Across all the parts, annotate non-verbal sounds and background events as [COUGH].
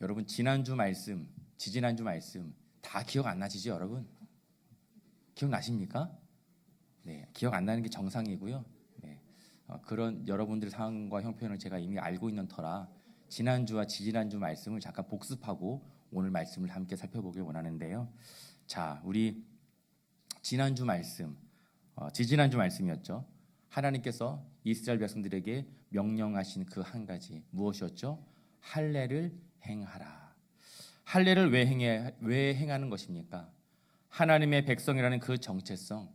여러분 지난주 말씀, 지지난주 말씀 다 기억 안 나시죠, 여러분? 기억 나십니까? 네, 기억 안 나는 게 정상이고요. 네, 어, 그런 여러분들 상황과 형편을 제가 이미 알고 있는 터라 지난주와 지지난주 말씀을 잠깐 복습하고 오늘 말씀을 함께 살펴보길 원하는데요. 자, 우리 지난주 말씀, 어, 지지난주 말씀이었죠. 하나님께서 이스라엘 백성들에게 명령하신 그 한 가지 무엇이었죠? 할례를 행하라. 할례를 왜 행해 왜 행하는 것입니까? 하나님의 백성이라는 그 정체성,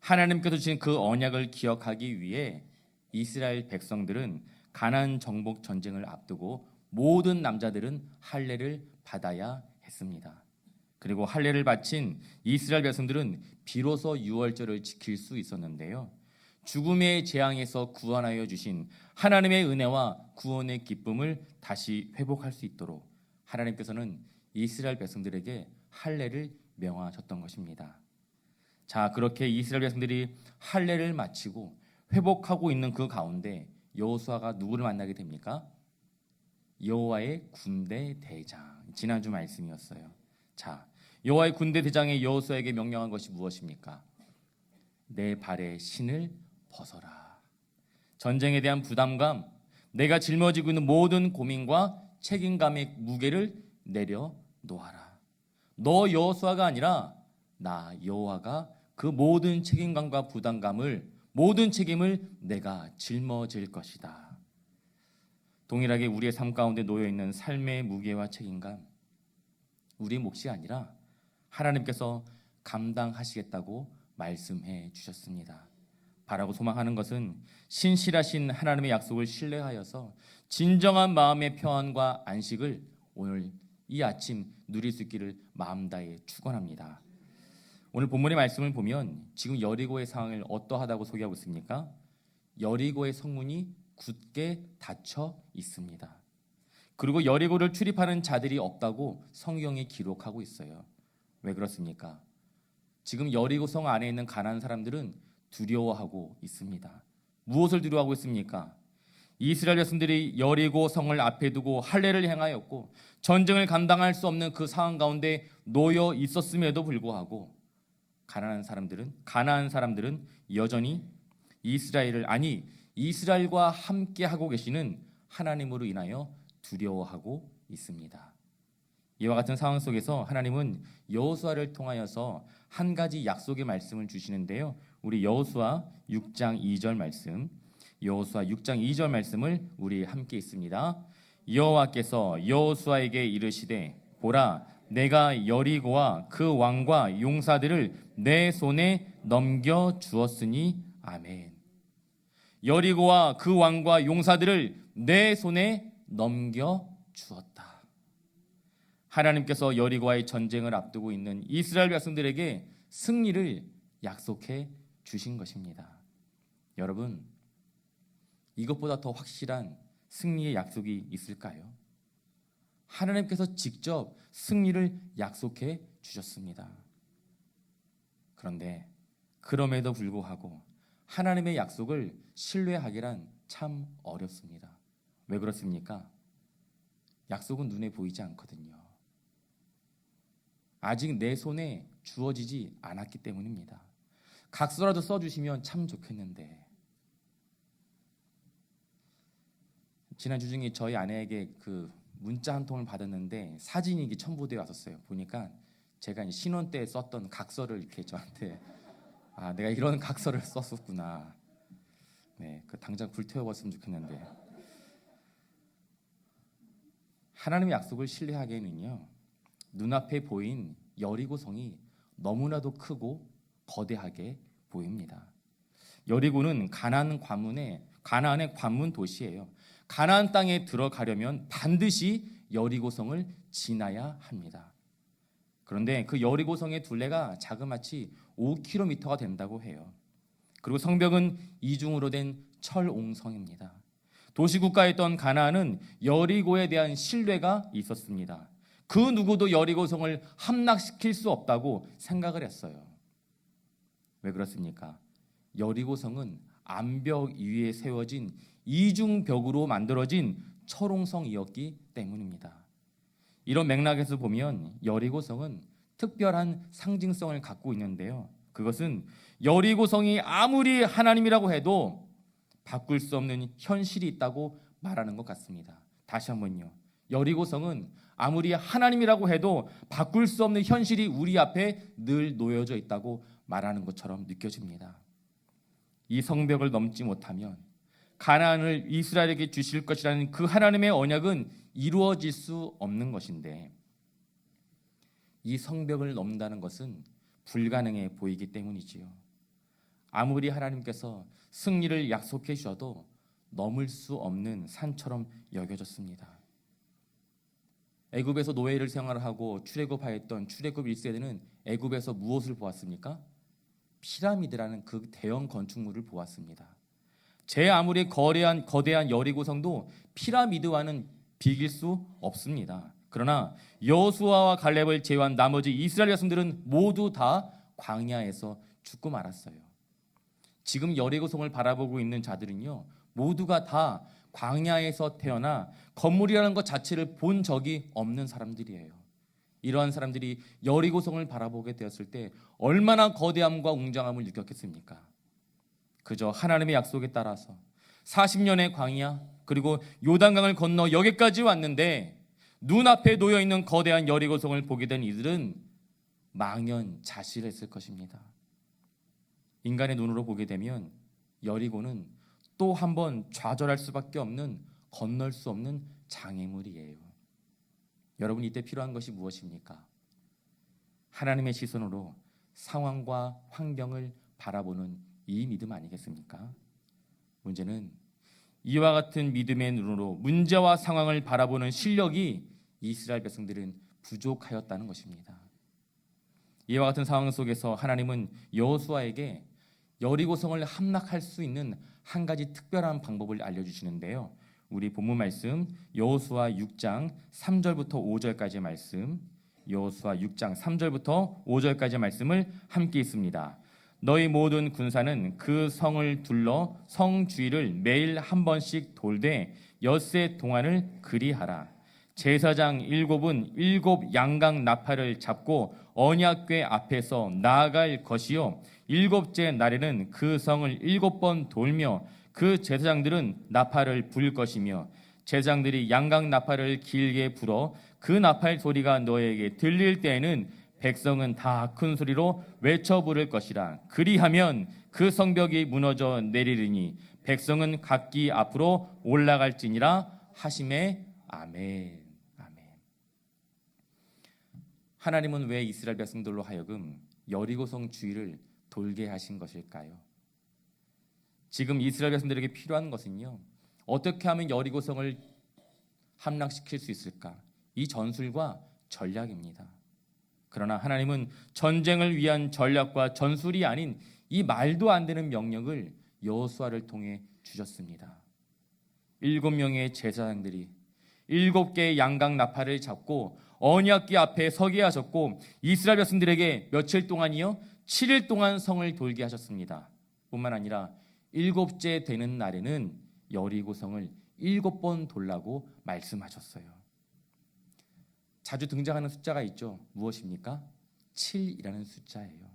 하나님께서 주신 그 언약을 기억하기 위해 이스라엘 백성들은 가나안 정복 전쟁을 앞두고 모든 남자들은 할례를 받아야 했습니다. 그리고 할례를 바친 이스라엘 백성들은 비로소 유월절을 지킬 수 있었는데요. 죽음의 재앙에서 구원하여 주신 하나님의 은혜와 구원의 기쁨을 다시 회복할 수 있도록 하나님께서는 이스라엘 백성들에게 할례를 명하셨던 것입니다. 자, 그렇게 이스라엘 백성들이 할례를 마치고 회복하고 있는 그 가운데 여호수아가 누구를 만나게 됩니까? 여호와의 군대 대장. 지난주 말씀이었어요. 자, 여호와의 군대 대장의 여호수아에게 명령한 것이 무엇입니까? 내 발에 신을 벗어라. 전쟁에 대한 부담감, 내가 짊어지고 있는 모든 고민과 책임감의 무게를 내려 놓아라. 너 여호수아가 아니라 나 여호와가 그 모든 책임감과 부담감을 모든 책임을 내가 짊어질 것이다. 동일하게 우리의 삶 가운데 놓여 있는 삶의 무게와 책임감, 우리 몫이 아니라 하나님께서 감당하시겠다고 말씀해 주셨습니다. 바라고 소망하는 것은 신실하신 하나님의 약속을 신뢰하여서 진정한 마음의 평안과 안식을 오늘 이 아침 누릴 수 있기를 마음 다해 축원합니다. 오늘 본문의 말씀을 보면 지금 여리고의 상황을 어떠하다고 소개하고 있습니까? 여리고의 성문이 굳게 닫혀 있습니다. 그리고 여리고를 출입하는 자들이 없다고 성경이 기록하고 있어요. 왜 그렇습니까? 지금 여리고 성 안에 있는 가난한 사람들은 두려워하고 있습니다. 무엇을 두려워하고 있습니까? 이스라엘 백성들이 여리고 성을 앞에 두고 할례를 행하였고 전쟁을 감당할 수 없는 그 상황 가운데 놓여 있었음에도 불구하고 가난한 사람들은 가난한 사람들은 여전히 이스라엘을 아니 이스라엘과 함께 하고 계시는 하나님으로 인하여 두려워하고 있습니다. 이와 같은 상황 속에서 하나님은 여호수아를 통하여서 한 가지 약속의 말씀을 주시는데요. 우리 여호수아 6장 2절 말씀, 여호수아 6장 2절 말씀을 우리 함께 있습니다. 여호와께서 여호수아에게 이르시되 보라 내가 여리고와 그 왕과 용사들을 내 손에 넘겨 주었으니 아멘. 여리고와 그 왕과 용사들을 내 손에 넘겨 주었다. 하나님께서 여리고와의 전쟁을 앞두고 있는 이스라엘 백성들에게 승리를 약속해 주신 것입니다. 여러분, 이것보다 더 확실한 승리의 약속이 있을까요? 하나님께서 직접 승리를 약속해 주셨습니다. 그런데 그럼에도 불구하고 하나님의 약속을 신뢰하기란 참 어렵습니다. 왜 그렇습니까? 약속은 눈에 보이지 않거든요. 아직 내 손에 주어지지 않았기 때문입니다. 각서라도 써주시면 참 좋겠는데. 지난 주 중에 저희 아내에게 그 문자 한 통을 받았는데 사진이 이게 첨부되어 왔었어요. 보니까 제가 신혼 때 썼던 각서를 이렇게 저한테 [LAUGHS] 아 내가 이런 각서를 썼었구나. 네, 그 당장 불태워봤으면 좋겠는데 하나님의 약속을 신뢰하기에는요 눈앞에 보인 여리고성이 너무나도 크고 거대하게 보입니다. 여리고는 가나안 관문의 가나안의 관문 도시예요. 가나안 땅에 들어가려면 반드시 여리고성을 지나야 합니다. 그런데 그 여리고성의 둘레가 자그마치 5km가 된다고 해요. 그리고 성벽은 이중으로 된 철옹성입니다. 도시 국가였던 가나안은 여리고에 대한 신뢰가 있었습니다. 그 누구도 여리고성을 함락시킬 수 없다고 생각을 했어요. 왜 그렇습니까? 여리고성은 암벽 위에 세워진 이중 벽으로 만들어진 철옹성이었기 때문입니다. 이런 맥락에서 보면 여리고성은 특별한 상징성을 갖고 있는데요. 그것은 여리고성이 아무리 하나님이라고 해도 바꿀 수 없는 현실이 있다고 말하는 것 같습니다. 다시 한번요. 여리고성은 아무리 하나님이라고 해도 바꿀 수 없는 현실이 우리 앞에 늘 놓여져 있다고 말하는 것처럼 느껴집니다. 이 성벽을 넘지 못하면 가나안을 이스라엘에게 주실 것이라는 그 하나님의 언약은 이루어질 수 없는 것인데 이 성벽을 넘는다는 것은 불가능해 보이기 때문이지요. 아무리 하나님께서 승리를 약속해 주셔도 넘을 수 없는 산처럼 여겨졌습니다. 애굽에서 노예를 생활하고 출애굽하였던 출애굽 1세대는 애굽에서 무엇을 보았습니까? 피라미드라는 그 대형 건축물을 보았습니다. 제 아무리 거대한 거대한 여리고성도 피라미드와는 비길 수 없습니다. 그러나 여수아와 갈렙을 제외한 나머지 이스라엘 백성들은 모두 다 광야에서 죽고 말았어요. 지금 여리고성을 바라보고 있는 자들은요 모두가 다 광야에서 태어나 건물이라는 것 자체를 본 적이 없는 사람들이에요. 이러한 사람들이 여리고성을 바라보게 되었을 때 얼마나 거대함과 웅장함을 느꼈겠습니까? 그저 하나님의 약속에 따라서 40년의 광야 그리고 요단강을 건너 여기까지 왔는데 눈앞에 놓여 있는 거대한 여리고성을 보게 된 이들은 망연 자실했을 것입니다. 인간의 눈으로 보게 되면 여리고는 또 한 번 좌절할 수밖에 없는 건널 수 없는 장애물이에요. 여러분 이때 필요한 것이 무엇입니까? 하나님의 시선으로 상황과 환경을 바라보는 이 믿음 아니겠습니까? 문제는 이와 같은 믿음의 눈으로 문제와 상황을 바라보는 실력이 이스라엘 백성들은 부족하였다는 것입니다. 이와 같은 상황 속에서 하나님은 여호수아에게 여리고성을 함락할 수 있는 한 가지 특별한 방법을 알려주시는데요. 우리 본문 말씀 여호수아 6장 3절부터 5절까지의 말씀 여호수아 6장 3절부터 5절까지의 말씀을 함께 있습니다. 너희 모든 군사는 그 성을 둘러 성 주위를 매일 한 번씩 돌되 엿새 동안을 그리하라. 제사장 일곱은 일곱 양강 나팔을 잡고 언약궤 앞에서 나아갈 것이요 일곱째 날에는 그 성을 일곱 번 돌며 그 제사장들은 나팔을 불 것이며 제사장들이 양강 나팔을 길게 불어 그 나팔 소리가 너에게 들릴 때에는 백성은 다 큰 소리로 외쳐 부를 것이라. 그리하면 그 성벽이 무너져 내리리니 백성은 각기 앞으로 올라갈지니라 하심에 아멘. 아멘. 하나님은 왜 이스라엘 백성들로 하여금 여리고성 주위를 돌게 하신 것일까요? 지금 이스라엘 백성들에게 필요한 것은요. 어떻게 하면 여리고성을 함락시킬 수 있을까? 이 전술과 전략입니다. 그러나 하나님은 전쟁을 위한 전략과 전술이 아닌 이 말도 안 되는 명령을 여호수아를 통해 주셨습니다. 일곱 명의 제사장들이 일곱 개의 양각 나팔을 잡고 언약궤 앞에 서게 하셨고 이스라엘 백성들에게 며칠 동안이요 7일 동안 성을 돌게 하셨습니다. 뿐만 아니라 일곱째 되는 날에는 여리고 성을 일곱 번 돌라고 말씀하셨어요. 자주 등장하는 숫자가 있죠. 무엇입니까? 7이라는 숫자예요.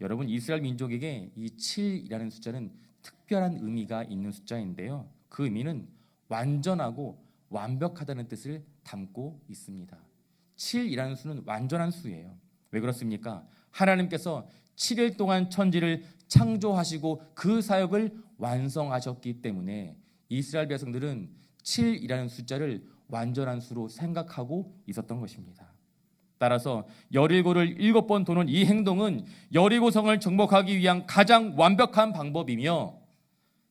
여러분 이스라엘 민족에게 이 7이라는 숫자는 특별한 의미가 있는 숫자인데요. 그 의미는 완전하고 완벽하다는 뜻을 담고 있습니다. 7이라는 수는 완전한 수예요. 왜 그렇습니까? 하나님께서 7일 동안 천지를 창조하시고 그 사역을 완성하셨기 때문에 이스라엘 백성들은 7이라는 숫자를 완전한 수로 생각하고 있었던 것입니다. 따라서 여리고를 일곱 번 도는 이 행동은 여리고성을 정복하기 위한 가장 완벽한 방법이며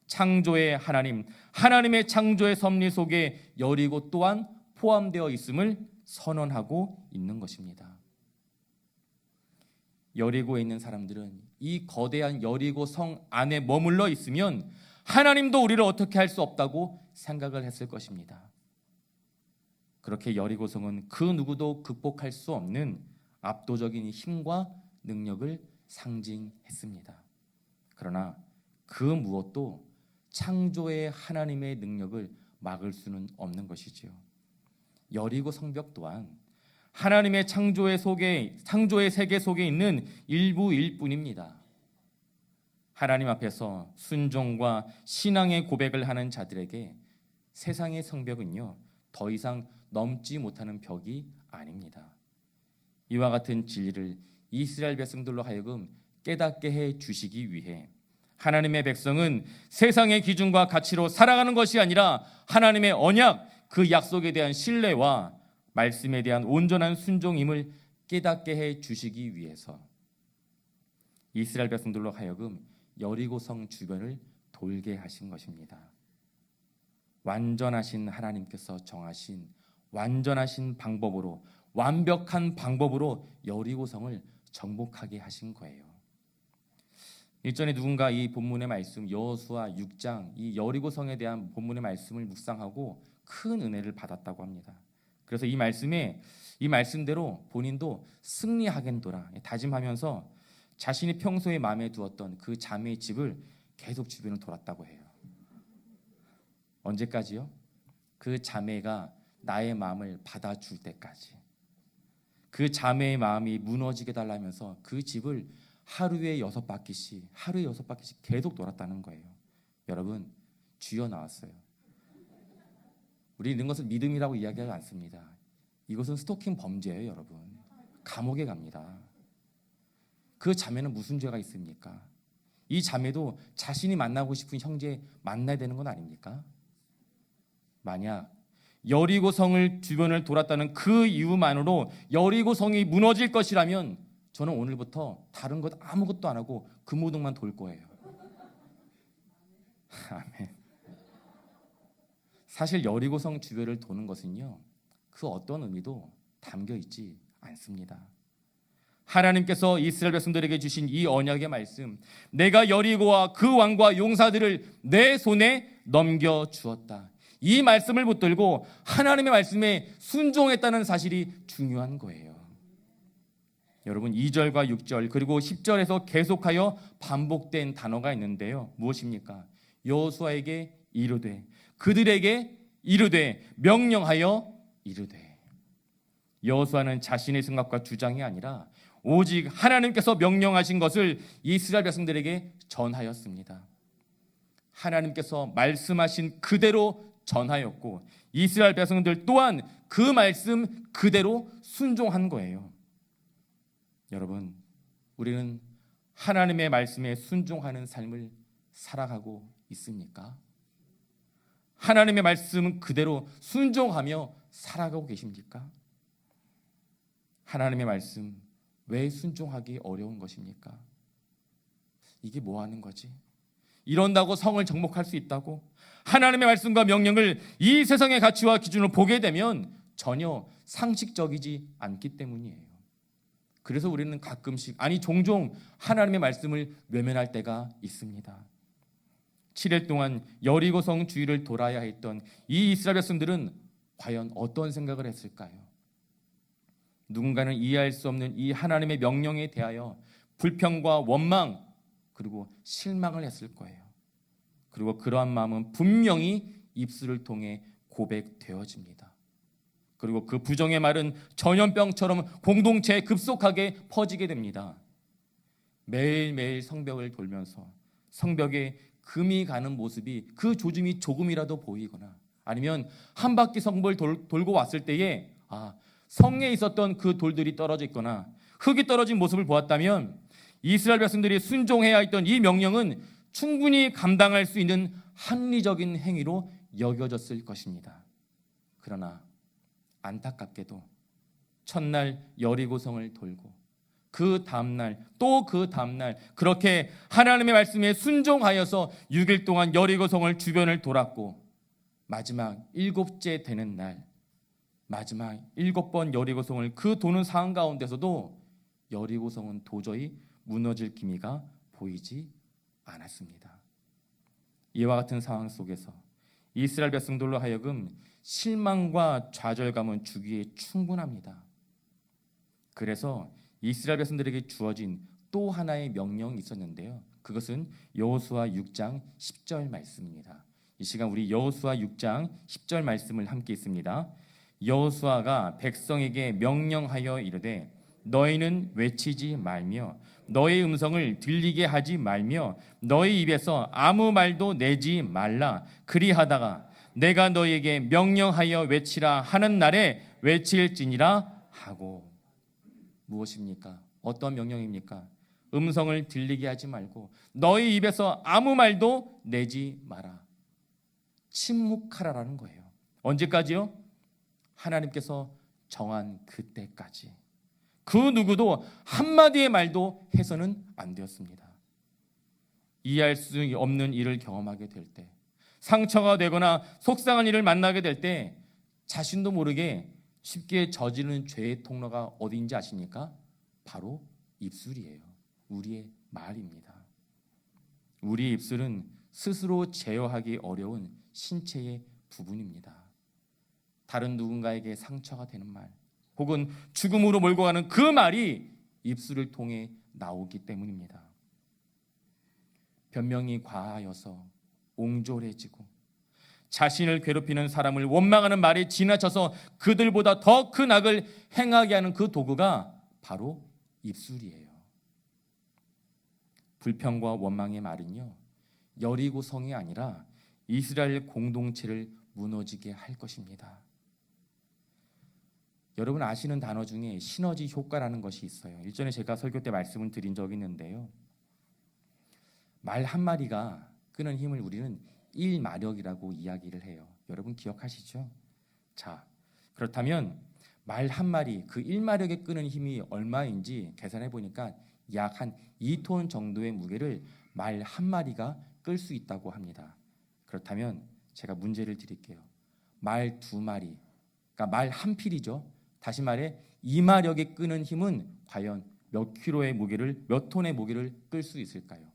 창조의 하나님, 하나님의 창조의 섭리 속에 여리고 또한 포함되어 있음을 선언하고 있는 것입니다. 여리고에 있는 사람들은 이 거대한 여리고 성 안에 머물러 있으면 하나님도 우리를 어떻게 할 수 없다고 생각을 했을 것입니다. 그렇게 여리고 성은 그 누구도 극복할 수 없는 압도적인 힘과 능력을 상징했습니다. 그러나 그 무엇도 창조의 하나님의 능력을 막을 수는 없는 것이지요. 여리고 성벽 또한 하나님의 창조의 속에 창조의 세계 속에 있는 일부일 뿐입니다. 하나님 앞에서 순종과 신앙의 고백을 하는 자들에게 세상의 성벽은요 더 이상 넘지 못하는 벽이 아닙니다. 이와 같은 진리를 이스라엘 백성들로 하여금 깨닫게 해 주시기 위해 하나님의 백성은 세상의 기준과 가치로 살아가는 것이 아니라 하나님의 언약 그 약속에 대한 신뢰와 말씀에 대한 온전한 순종임을 깨닫게 해 주시기 위해서 이스라엘 백성들로 하여금 여리고성 주변을 돌게 하신 것입니다. 완전하신 하나님께서 정하신 완전하신 방법으로 완벽한 방법으로 여리고성을 정복하게 하신 거예요. 일전에 누군가 이 본문의 말씀 여호수아 6장 이 여리고성에 대한 본문의 말씀을 묵상하고 큰 은혜를 받았다고 합니다. 그래서 이 말씀에 이 말씀대로 본인도 승리하겠노라 다짐하면서 자신이 평소에 마음에 두었던 그 자매의 집을 계속 주변을 돌았다고 해요. 언제까지요? 그 자매가 나의 마음을 받아줄 때까지. 그 자매의 마음이 무너지게 달라면서 그 집을 하루에 여섯 바퀴씩, 하루에 여섯 바퀴씩 계속 돌았다는 거예요. 여러분, 쥐어 나왔어요. 우리 이런 것을 믿음이라고 이야기하지 않습니다. 이것은 스토킹 범죄예요, 여러분. 감옥에 갑니다. 그 자매는 무슨 죄가 있습니까? 이 자매도 자신이 만나고 싶은 형제 만나야 되는 건 아닙니까? 만약 여리고 성을 주변을 돌았다는 그 이유만으로 여리고 성이 무너질 것이라면 저는 오늘부터 다른 것 아무것도 안 하고 금호동만 돌 거예요. [LAUGHS] 아멘. 사실 여리고성 주변을 도는 것은요. 그 어떤 의미도 담겨 있지 않습니다. 하나님께서 이스라엘 백성들에게 주신 이 언약의 말씀, 내가 여리고와 그 왕과 용사들을 내 손에 넘겨 주었다. 이 말씀을 붙들고 하나님의 말씀에 순종했다는 사실이 중요한 거예요. 여러분 2절과 6절 그리고 10절에서 계속하여 반복된 단어가 있는데요. 무엇입니까? 여호수아에게 이르되 그들에게 이르되 명령하여 이르되 여호수아는 자신의 생각과 주장이 아니라 오직 하나님께서 명령하신 것을 이스라엘 백성들에게 전하였습니다. 하나님께서 말씀하신 그대로 전하였고 이스라엘 백성들 또한 그 말씀 그대로 순종한 거예요. 여러분, 우리는 하나님의 말씀에 순종하는 삶을 살아가고 있습니까? 하나님의 말씀 그대로 순종하며 살아가고 계십니까? 하나님의 말씀 왜 순종하기 어려운 것입니까? 이게 뭐 하는 거지? 이런다고 성을 정복할 수 있다고? 하나님의 말씀과 명령을 이 세상의 가치와 기준으로 보게 되면 전혀 상식적이지 않기 때문이에요. 그래서 우리는 가끔씩 아니 종종 하나님의 말씀을 외면할 때가 있습니다. 7일 동안 여리고성 주위를 돌아야 했던 이 이스라엘 백성들은 과연 어떤 생각을 했을까요? 누군가는 이해할 수 없는 이 하나님의 명령에 대하여 불평과 원망 그리고 실망을 했을 거예요. 그리고 그러한 마음은 분명히 입술을 통해 고백되어집니다. 그리고 그 부정의 말은 전염병처럼 공동체에 급속하게 퍼지게 됩니다. 매일매일 성벽을 돌면서 성벽에 금이 가는 모습이 그 조짐이 조금이라도 보이거나 아니면 한 바퀴 성벽을 돌, 돌고 왔을 때에 아 성에 있었던 그 돌들이 떨어져 있거나 흙이 떨어진 모습을 보았다면 이스라엘 백성들이 순종해야 했던 이 명령은 충분히 감당할 수 있는 합리적인 행위로 여겨졌을 것입니다. 그러나 안타깝게도 첫날 여리고성을 돌고 그 다음날 또 그 다음날 그렇게 하나님의 말씀에 순종하여서 6일 동안 여리고성을 주변을 돌았고 마지막 일곱째 되는 날 마지막 일곱 번 여리고성을 그 도는 상황 가운데서도 여리고성은 도저히 무너질 기미가 보이지 않았습니다. 이와 같은 상황 속에서 이스라엘 백성들로 하여금 실망과 좌절감은 주기에 충분합니다. 그래서 이스라엘 백성들에게 주어진 또 하나의 명령이 있었는데요. 그것은 여호수아 6장 10절 말씀입니다. 이 시간 우리 여호수아 6장 10절 말씀을 함께 있습니다. 여호수아가 백성에게 명령하여 이르되 너희는 외치지 말며 너의 음성을 들리게 하지 말며 너희 입에서 아무 말도 내지 말라 그리하다가 내가 너희에게 명령하여 외치라 하는 날에 외칠지니라 하고 무엇입니까? 어떤 명령입니까? 음성을 들리게 하지 말고 너희 입에서 아무 말도 내지 마라. 침묵하라라는 거예요. 언제까지요? 하나님께서 정한 그때까지. 그 누구도 한마디의 말도 해서는 안 되었습니다. 이해할 수 없는 일을 경험하게 될 때, 상처가 되거나 속상한 일을 만나게 될 때, 자신도 모르게 쉽게 저지르는 죄의 통로가 어디인지 아십니까? 바로 입술이에요. 우리의 말입니다. 우리 입술은 스스로 제어하기 어려운 신체의 부분입니다. 다른 누군가에게 상처가 되는 말, 혹은 죽음으로 몰고 가는 그 말이 입술을 통해 나오기 때문입니다. 변명이 과하여서 옹졸해지고 자신을 괴롭히는 사람을 원망하는 말에 지나쳐서 그들보다 더 큰 악을 행하게 하는 그 도구가 바로 입술이에요. 불평과 원망의 말은요, 여리고 성이 아니라 이스라엘 공동체를 무너지게 할 것입니다. 여러분 아시는 단어 중에 시너지 효과라는 것이 있어요. 일전에 제가 설교 때 말씀을 드린 적이 있는데요. 말 한마디가 끄는 힘을 우리는 일마력이라고 이야기를 해요. 여러분 기억하시죠? 자, 그렇다면 말 한마디 그 일마력에 끄는 힘이 얼마인지 계산해 보니까 약 한 2톤 정도의 무게를 말 한마디가 끌 수 있다고 합니다. 그렇다면 제가 문제를 드릴게요. 말 두 마리, 그러니까 말 한 필이죠. 다시 말해 이마력에 끄는 힘은 과연 몇 킬로의 무게를 몇 톤의 무게를 끌 수 있을까요?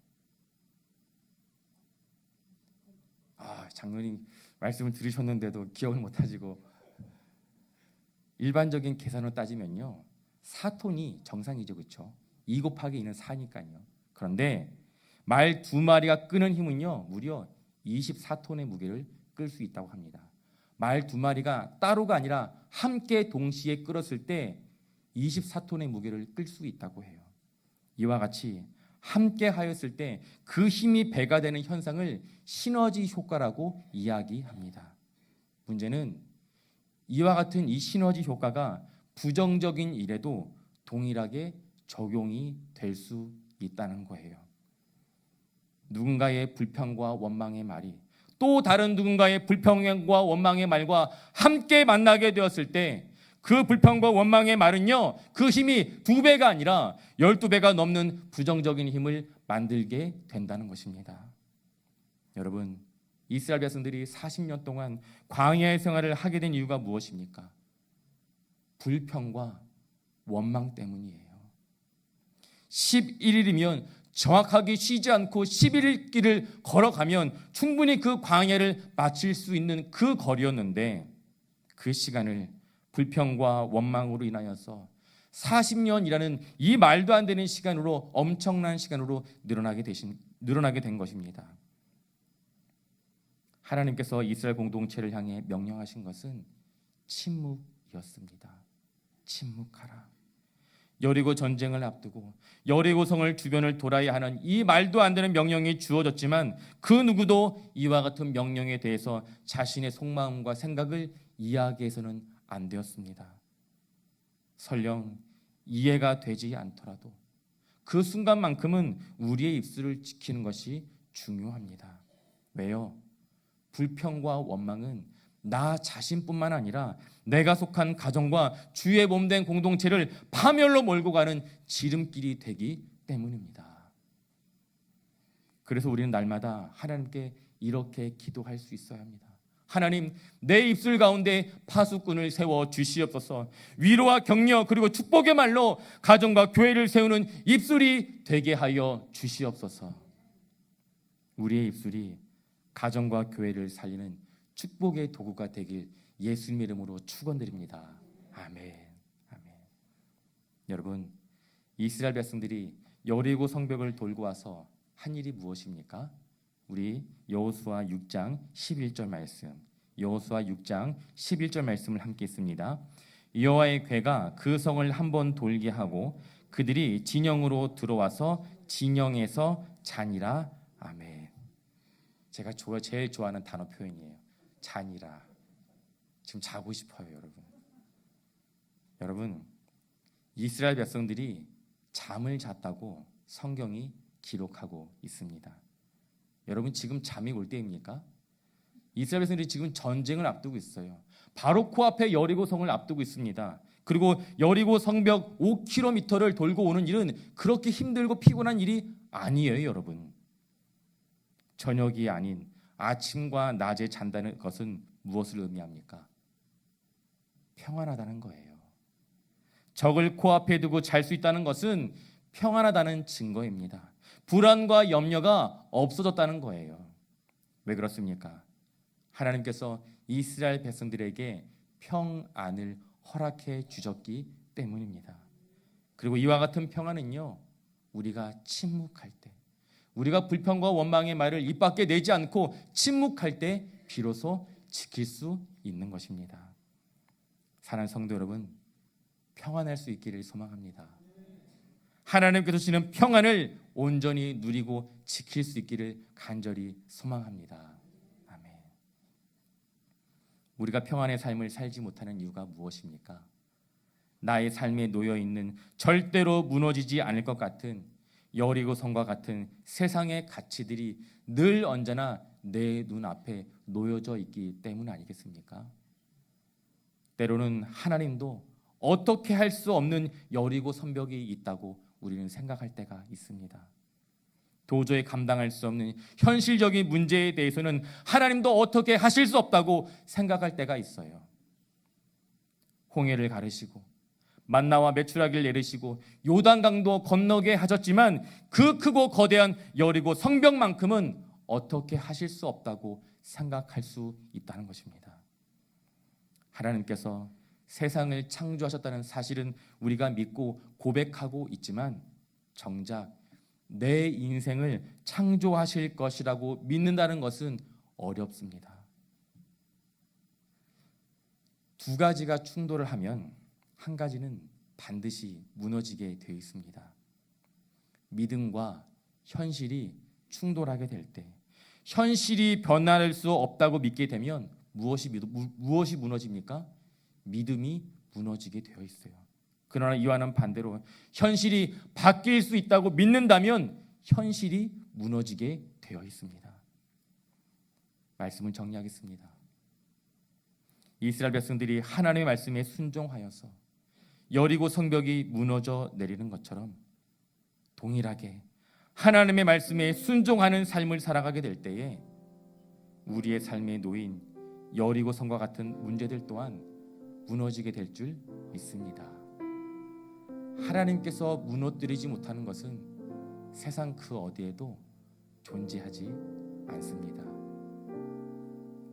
아, 장로님 말씀을 들으셨는데도 기억을 못 하시고 일반적인 계산으로 따지면요. 4톤이 정상이죠. 그렇죠? 2 곱하기 2는 4니까요. 그런데 말 두 마리가 끄는 힘은요. 무려 24톤의 무게를 끌 수 있다고 합니다. 말 두 마리가 따로가 아니라 함께 동시에 끌었을 때 24톤의 무게를 끌 수 있다고 해요. 이와 같이 함께 하였을 때 그 힘이 배가 되는 현상을 시너지 효과라고 이야기합니다. 문제는 이와 같은 이 시너지 효과가 부정적인 일에도 동일하게 적용이 될 수 있다는 거예요. 누군가의 불평과 원망의 말이 또 다른 누군가의 불평과 원망의 말과 함께 만나게 되었을 때 그 불평과 원망의 말은요, 그 힘이 두 배가 아니라 열두 배가 넘는 부정적인 힘을 만들게 된다는 것입니다. 여러분, 이스라엘 백성들이 40년 동안 광야의 생활을 하게 된 이유가 무엇입니까? 불평과 원망 때문이에요. 11일이면 정확하게 쉬지 않고 11일 길을 걸어가면 충분히 그 광야를 마칠 수 있는 그 거리였는데 그 시간을 불평과 원망으로 인하여서 40년이라는 이 말도 안 되는 시간으로 엄청난 시간으로 늘어나게 되신 늘어나게 된 것입니다. 하나님께서 이스라엘 공동체를 향해 명령하신 것은 침묵이었습니다. 침묵하라. 여리고 전쟁을 앞두고 여리고 성을 주변을 돌아야 하는 이 말도 안 되는 명령이 주어졌지만 그 누구도 이와 같은 명령에 대해서 자신의 속마음과 생각을 이야기해서는 안 되었습니다. 설령 이해가 되지 않더라도 그 순간만큼은 우리의 입술을 지키는 것이 중요합니다. 왜요? 불평과 원망은 나 자신뿐만 아니라 내가 속한 가정과 주의 몸된 공동체를 파멸로 몰고 가는 지름길이 되기 때문입니다. 그래서 우리는 날마다 하나님께 이렇게 기도할 수 있어야 합니다. 하나님, 내 입술 가운데 파수꾼을 세워 주시옵소서. 위로와 격려 그리고 축복의 말로 가정과 교회를 세우는 입술이 되게 하여 주시옵소서. 우리의 입술이 가정과 교회를 살리는 축복의 도구가 되길 예수님 이름으로 축원드립니다. 아멘. 아멘. 여러분, 이스라엘 백성들이 여리고 성벽을 돌고 와서 한 일이 무엇입니까? 우리 여호수아 6장 11절 말씀 여호수아 6장 11절 말씀을 함께 있습니다. 여호와의 괴가 그 성을 한 번 돌게 하고 그들이 진영으로 들어와서 진영에서 잔이라 아멘. 제가 좋아 제일 좋아하는 단어 표현이에요. 잔이라. 지금 자고 싶어요, 여러분. 여러분, 이스라엘 백성들이 잠을 잤다고 성경이 기록하고 있습니다. 여러분 지금 잠이 올 때입니까? 이스라엘 백성들이 지금 전쟁을 앞두고 있어요. 바로 코앞에 여리고 성을 앞두고 있습니다. 그리고 여리고 성벽 5km를 돌고 오는 일은 그렇게 힘들고 피곤한 일이 아니에요, 여러분. 저녁이 아닌 아침과 낮에 잔다는 것은 무엇을 의미합니까? 평안하다는 거예요. 적을 코앞에 두고 잘 수 있다는 것은 평안하다는 증거입니다. 불안과 염려가 없어졌다는 거예요. 왜 그렇습니까? 하나님께서 이스라엘 백성들에게 평안을 허락해 주셨기 때문입니다. 그리고 이와 같은 평안은요, 우리가 침묵할 때, 우리가 불평과 원망의 말을 입 밖에 내지 않고 침묵할 때 비로소 지킬 수 있는 것입니다. 사랑하는 성도 여러분, 평안할 수 있기를 소망합니다. 하나님께서 주시는 평안을 온전히 누리고 지킬 수 있기를 간절히 소망합니다. 아멘. 우리가 평안의 삶을 살지 못하는 이유가 무엇입니까? 나의 삶에 놓여 있는 절대로 무너지지 않을 것 같은 여리고 성과 같은 세상의 가치들이 늘 언제나 내 눈앞에 놓여져 있기 때문 아니겠습니까? 때로는 하나님도 어떻게 할 수 없는 여리고 선벽이 있다고 우리는 생각할 때가 있습니다. 도저히 감당할 수 없는 현실적인 문제에 대해서는 하나님도 어떻게 하실 수 없다고 생각할 때가 있어요. 홍해를 가르시고 만나와 메추라기를 내리시고 요단강도 건너게 하셨지만 그 크고 거대한 여리고 성벽만큼은 어떻게 하실 수 없다고 생각할 수 있다는 것입니다. 하나님께서 세상을 창조하셨다는 사실은 우리가 믿고 고백하고 있지만 정작 내 인생을 창조하실 것이라고 믿는다는 것은 어렵습니다. 두 가지가 충돌을 하면 한 가지는 반드시 무너지게 되어 있습니다. 믿음과 현실이 충돌하게 될 때, 현실이 변할 수 없다고 믿게 되면 무엇이 무엇이 무너집니까? 믿음이 무너지게 되어 있어요. 그러나 이와는 반대로 현실이 바뀔 수 있다고 믿는다면 현실이 무너지게 되어 있습니다. 말씀을 정리하겠습니다. 이스라엘 백성들이 하나님의 말씀에 순종하여서 여리고 성벽이 무너져 내리는 것처럼 동일하게 하나님의 말씀에 순종하는 삶을 살아가게 될 때에 우리의 삶에 놓인 여리고 성과 같은 문제들 또한 무너지게 될 줄 믿습니다. 하나님께서 무너뜨리지 못하는 것은 세상 그 어디에도 존재하지 않습니다.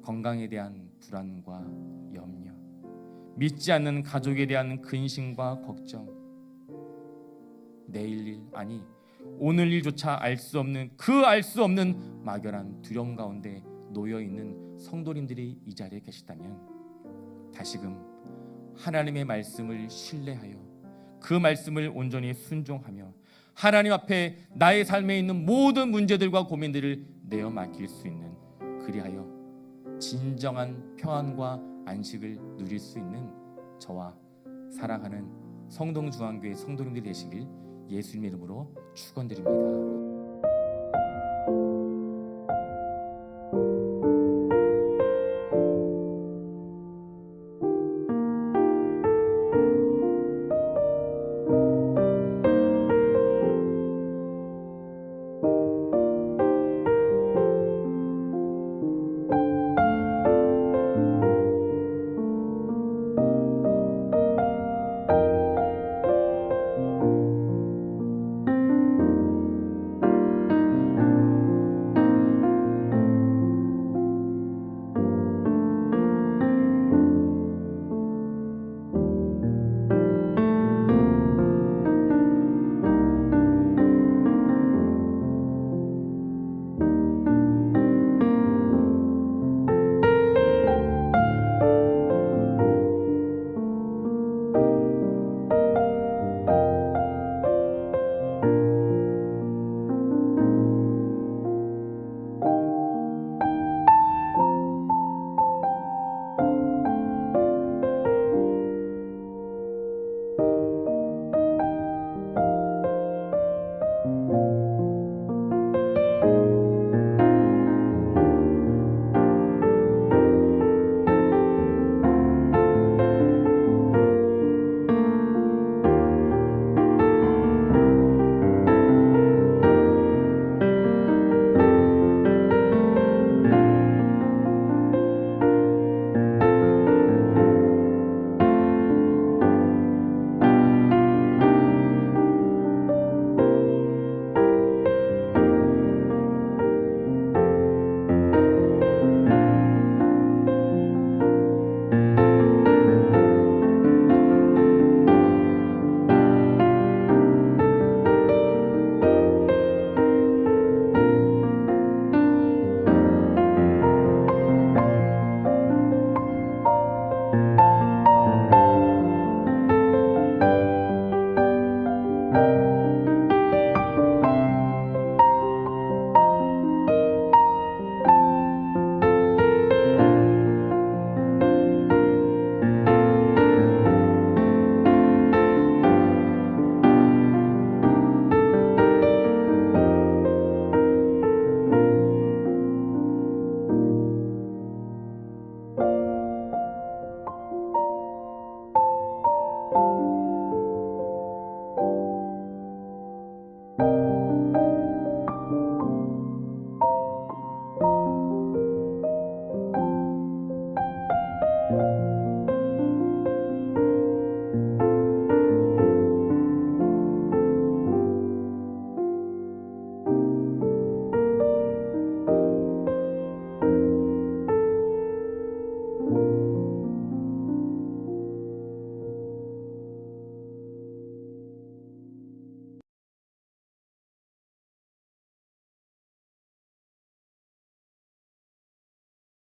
건강에 대한 불안과 염려, 믿지 않는 가족에 대한 근심과 걱정, 내일 일 아니 오늘 일조차 알 수 없는 그 알 수 없는 막연한 두려움 가운데 놓여 있는 성도님들이 이 자리에 계시다면 다시금 하나님의 말씀을 신뢰하여 그 말씀을 온전히 순종하며 하나님 앞에 나의 삶에 있는 모든 문제들과 고민들을 내어 맡길 수 있는 그리하여 진정한 평안과 안식을 누릴 수 있는 저와 사랑하는 성동중앙교회 성도님들 되시길 예수님 이름으로 축원드립니다.